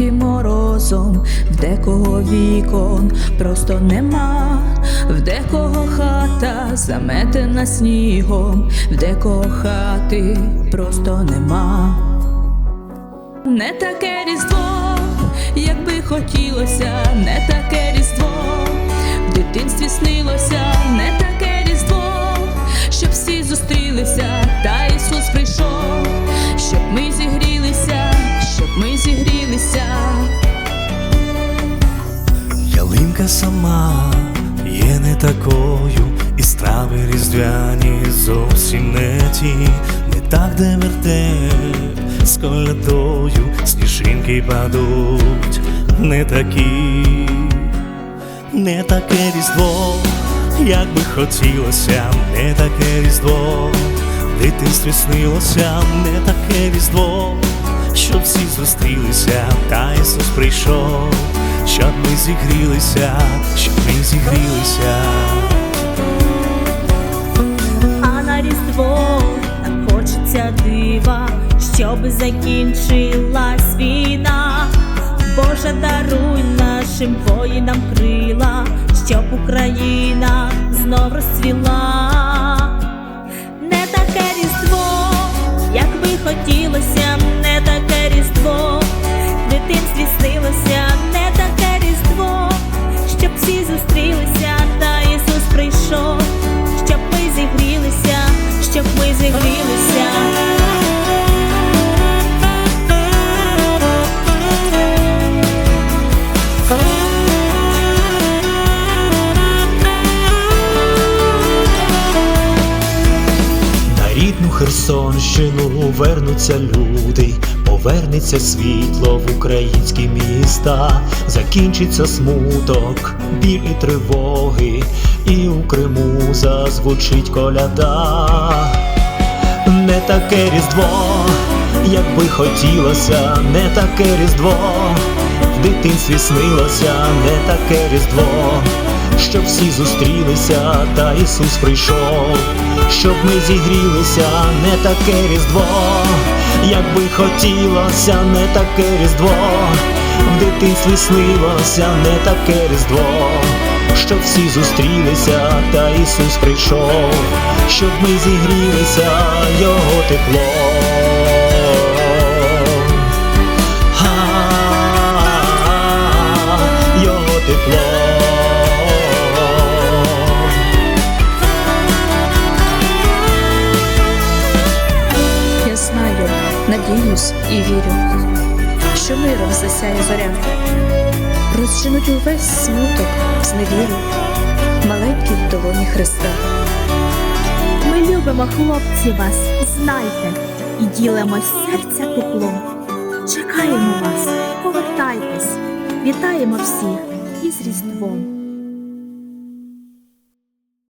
вікна морозом, в декого вікон просто нема, в декого хата заметена снігом, в декого хати просто нема. Не таке різдво, як би хотілося, не таке різдво, в дитинстві снилося, не таке різдво, щоб всі зустрілися, та Ісус прийшов, щоб ми зігрілися, щоб ми зігрілися. Ялинка сама. Є не такою, і страви різдвяні зовсім не ті, не так, де вертеп з колядою, сніжинки падуть, не такі, не таке різдво, як би хотілося, не таке різдво, дитинстві снилося, не таке різдво, щоб всі зустрілися, та Ісус прийшов, щоб ми зігрілися, щоб ми зігрілися. А на різдво так хочеться дива, щоб закінчилась війна. Боже, даруй нашим воїнам крила, щоб Україна знов розцвіла. Херсонщину вернуться люди, повернеться світло в українські міста, закінчиться смуток, біль і тривоги, і у Криму зазвучить коляда. Не таке різдво, як би хотілося, не таке різдво, в дитинстві снилося, не таке різдво, всі зустрілися, та Ісус прийшов, щоб ми зігрілися, не таке різдво, як би хотілося, не таке різдво, в дитинстві снилося, не таке різдво. Щоб всі зустрілися, та Ісус прийшов, щоб ми зігрілися Його тепло. Надіюсь і вірю, що миром засяє зоря, розчинуть увесь смуток з невіру, маленький в долоні Христа. Ми любимо хлопці вас, знайте, і ділимось серця теплом. Чекаємо вас, повертайтесь, вітаємо всіх із Різдвом.